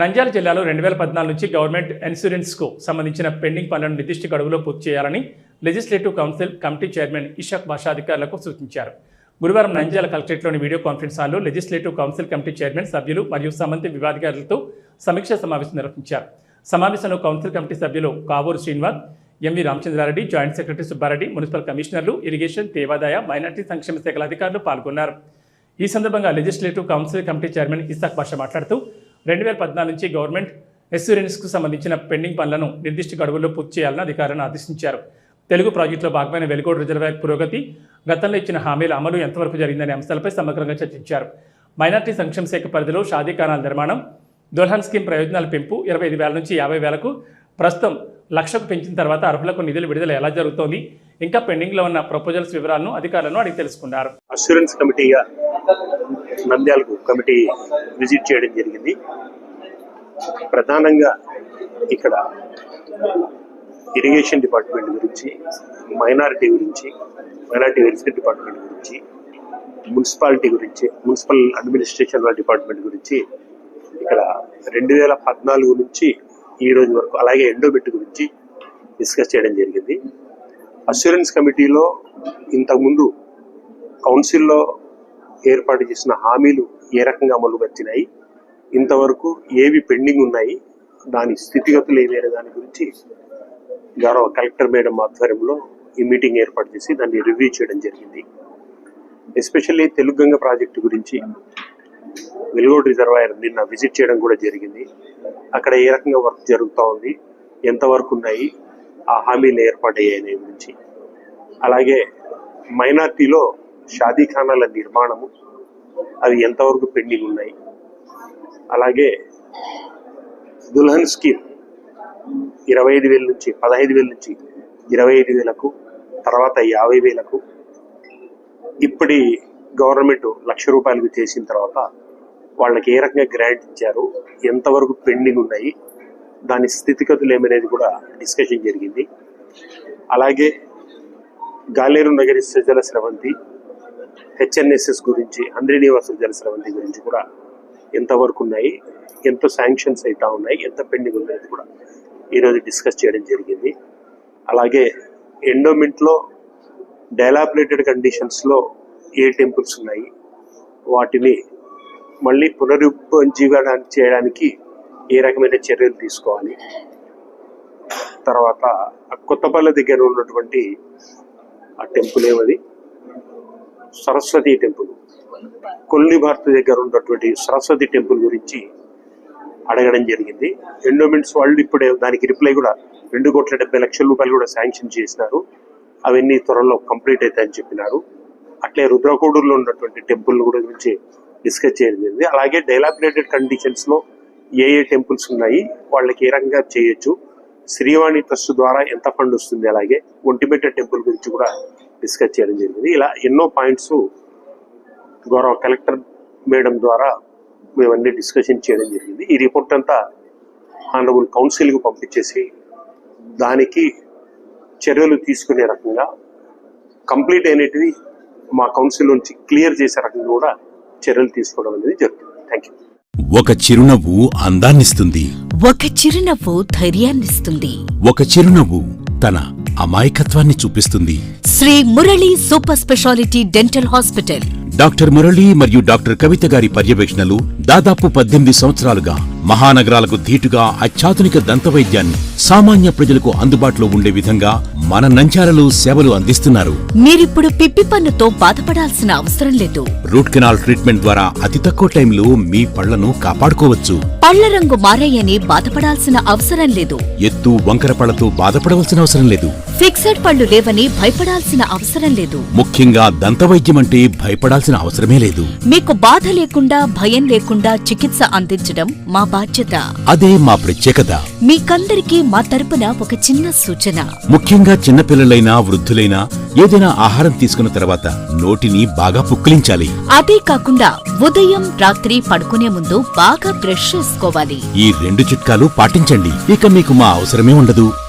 నంద్యాల జిల్లాలో రెండు వేల పద్నాలుగు నుంచి గవర్నమెంట్ ఇన్సూరెన్స్కు సంబంధించిన పెండింగ్ పనులను నిర్దిష్ట గడువులో పూర్తి చేయాలని legislative council committee chairman Ishaq Basha అధికారులకు సూచించారు. గురువారం నంద్యాల కలెక్టరేట్లోని వీడియో కాన్ఫరెన్స్ హాల్లో లెజిస్లేటివ్ కౌన్సిల్ కమిటీ చైర్మన్ సభ్యులు మరియు సంబంధిత వివాదాధికారులతో సమీక్షా సమావేశం నిర్వహించారు. సమావేశంలో కౌన్సిల్ కమిటీ సభ్యులు Kavuru Srinivas M V Ramachandra Reddy joint secretary Subba Reddy municipal కమిషనర్లు ఇరిగేషన్ దేవాదాయ మైనార్టీ సంక్షేమ శాఖల అధికారులు పాల్గొన్నారు. ఈ సందర్భంగా legislative council committee chairman Isaq Basha మాట్లాడుతూ రెండు వేల పద్నాలుగు నుంచి గవర్నమెంట్ ఎస్యూరెన్స్కు సంబంధించిన పెండింగ్ పనులను నిర్దిష్ట గడువుల్లో పూర్తి చేయాలని అధికారులను ఆదేశించారు. తెలుగు ప్రాజెక్టులో భాగమైన వెలుగోడు రిజర్వాయర్ పురోగతి గతంలో ఇచ్చిన హామీల అమలు ఎంతవరకు జరిగిందనే అంశాలపై సమగ్రంగా చర్చించారు. మైనార్టీ సంక్షేమ శాఖ పరిధిలో షాదీఖానాల నిర్మాణం దుల్హన్ స్కీమ్ ప్రయోజనాల పెంపు ఇరవై ఐదు వేల నుంచి యాభై వేలకు ప్రస్తుతం లక్షకు పెంచిన తర్వాత అర్హులకు నిధులు విడుదల ఎలా జరుగుతోంది? ఇంకా పెండింగ్లో ఉన్న ప్రపోజల్స్ వివరాలను అధికారులను అడిగి తెలుసుకున్నారు. అష్యూరెన్స్ కమిటీగా నంద్యాలకు కమిటీ విజిట్ చేయడం జరిగింది. ప్రధానంగా ఇక్కడ ఇరిగేషన్ డిపార్ట్మెంట్ గురించి మైనారిటీ గురించి మైనారిటీ వెల్ఫేర్ డిపార్ట్మెంట్ గురించి మున్సిపాలిటీ గురించి మున్సిపల్ అడ్మినిస్ట్రేషన్ డిపార్ట్మెంట్ గురించి ఇక్కడ రెండు వేల పద్నాలుగు నుంచి ఈ రోజు వరకు అలాగే ఎండోబెట్ గురించి డిస్కస్ చేయడం జరిగింది. అష్యూరెన్స్ కమిటీలో ఇంతకుముందు కౌన్సిల్లో ఏర్పాటు చేసిన హామీలు ఏ రకంగా అమలు వచ్చినాయి ఇంతవరకు ఏవి పెండింగ్ ఉన్నాయి దాని స్థితిగతులు ఏవి అనే దాని గురించి గౌరవ కలెక్టర్ మేడం ఆధ్వర్యంలో ఈ మీటింగ్ ఏర్పాటు చేసి దాన్ని రివ్యూ చేయడం జరిగింది. ఎస్పెషల్లీ తెలుగంగ ప్రాజెక్టు గురించి వెలుగోడు రిజర్వాయర్ నిన్న విజిట్ చేయడం కూడా జరిగింది. అక్కడ ఏ రకంగా వర్క్ జరుగుతూ ఉంది ఎంతవరకు ఉన్నాయి ఆ హామీలు ఏర్పాటయ్యాయి గురించి. అలాగే మైనార్టీలో షాదీఖానాల నిర్మాణము అవి ఎంతవరకు పెండింగ్ ఉన్నాయి. అలాగే దుల్హన్ స్కీమ్ ఇరవై ఐదు వేల నుంచి పదహైదు వేల నుంచి ఇరవై ఐదు వేలకు తర్వాత యాభై వేలకు ఇప్పటి గవర్నమెంట్ లక్ష రూపాయలకు చేసిన తర్వాత వాళ్ళకి ఏ రకంగా గ్రాంట్ ఇచ్చారు ఎంతవరకు పెండింగ్ ఉన్నాయి దాని స్థితిగతులు ఏమనేది కూడా డిస్కషన్ జరిగింది. అలాగే గాలేరు నగరి సజల స్రవంతి హెచ్ఎన్ఎస్ఎస్ గురించి అంద్రీనివాస జల స్రవంతి గురించి కూడా ఎంతవరకు ఉన్నాయి ఎంత శాంక్షన్స్ అయితే ఉన్నాయి ఎంత పెండింగ్ ఉన్నాయి కూడా ఈరోజు డిస్కస్ చేయడం జరిగింది. అలాగే ఎండోమెంట్లో డైలాబులేటెడ్ కండిషన్స్లో ఏ టెంపుల్స్ ఉన్నాయి వాటిని మళ్ళీ పునరుజ్జీవన చేయడానికి ఏ రకమైన చర్యలు తీసుకోవాలి? తర్వాత ఆ కొత్తపల్లి దగ్గర ఉన్నటువంటి ఆ టెంపుల్ ఏమది? సరస్వతి టెంపుల్. కొల్లి భారత్ దగ్గర ఉన్నటువంటి సరస్వతి టెంపుల్ గురించి అడగడం జరిగింది. ఎండోమెంట్స్ వాళ్ళు ఇప్పుడే దానికి రిప్లై కూడా రెండు కోట్ల డెబ్బై లక్షల రూపాయలు కూడా శాంక్షన్ చేసినారు. అవన్నీ త్వరలో కంప్లీట్ అవుతాయని చెప్పినారు. అట్లే రుద్రకోడూరులో ఉన్నటువంటి టెంపుల్ కూడా గురించి డిస్కస్ చేయడం జరిగింది. అలాగే డైలాబిలేటెడ్ కండిషన్స్లో ఏ ఏ టెంపుల్స్ ఉన్నాయి వాళ్ళకి ఏ రకంగా చేయొచ్చు శ్రీవాణి ట్రస్ట్ ద్వారా ఎంత ఫండ్ వస్తుంది అలాగే ఒంటిమిట్ట టెంపుల్ గురించి కూడా డిస్కస్ చేయడం జరిగింది. ఇలా ఎన్నో పాయింట్స్ గౌరవ కలెక్టర్ మేడం ద్వారా మేమన్నీ డిస్కషన్ చేయడం జరిగింది. ఈ రిపోర్ట్ అంతా ఆనరబుల్ కౌన్సిల్కి పంపించేసి దానికి చర్యలు తీసుకునే రకంగా కంప్లీట్ అయినటివి మా కౌన్సిల్ నుంచి క్లియర్ చేసే రకంగా కూడా చర్యలు తీసుకోవడం అనేది జరుగుతుంది. థ్యాంక్ యూ ఒక చిరునవ్వు అందాన్నిస్తుంది. ఒక చిరునవ్వు ధైర్యాన్నిస్తుంది. ఒక చిరునవ్వు తన అమాయకత్వాన్ని చూపిస్తుంది. Sri Murali super speciality dental hospital. Doctor Murali మరియు డాక్టర్ కవిత గారి పర్యవేక్షణలు దాదాపు పద్దెనిమిది సంవత్సరాలుగా మహానగరాలకు ధీటుగా అత్యాధునిక దంతవైద్యాన్ని సామాన్య ప్రజలకు అందుబాటులో ఉండే విధంగా మన నంచాలలో సేవలు అందిస్తున్నారు. మీరిప్పుడు పిప్పి పన్నుతో బాధపడాల్సిన అవసరం లేదు. రూట్ కెనాల్ ట్రీట్మెంట్ ద్వారా అతి తక్కువ టైంలో మీ పళ్ళను కాపాడుకోవచ్చు. పళ్ళ రంగు మారాయని బాధపడాల్సిన అవసరం లేదు. ఎత్తు వంకర పళ్ళతో బాధపడవలసిన అవసరం లేదు. ఫిక్సెడ్ పళ్ళు లేవని భయపడాల్సిన అవసరం లేదు. ముఖ్యంగా దంతవైద్యం అంటే భయపడాల్సిన అవసరమే లేదు. మీకు బాధ లేకుండా భయం లేకుండా చికిత్స అందించడం మా బాధ్యత. అదే మా ప్రత్యేకత. మీకందరికీ మా తరపున ఒక చిన్న సూచన. ముఖ్యంగా చిన్నపిల్లలైనా వృద్ధులైనా ఏదైనా ఆహారం తీసుకున్న తర్వాత నోటిని బాగా పుక్కిలించాలి. అదే కాకుండా ఉదయం రాత్రి పడుకునే ముందు బాగా బ్రష్ చేసుకోవాలి. ఈ రెండు చిట్కాలు పాటించండి. ఇక మీకు మా అవసరమే ఉండదు.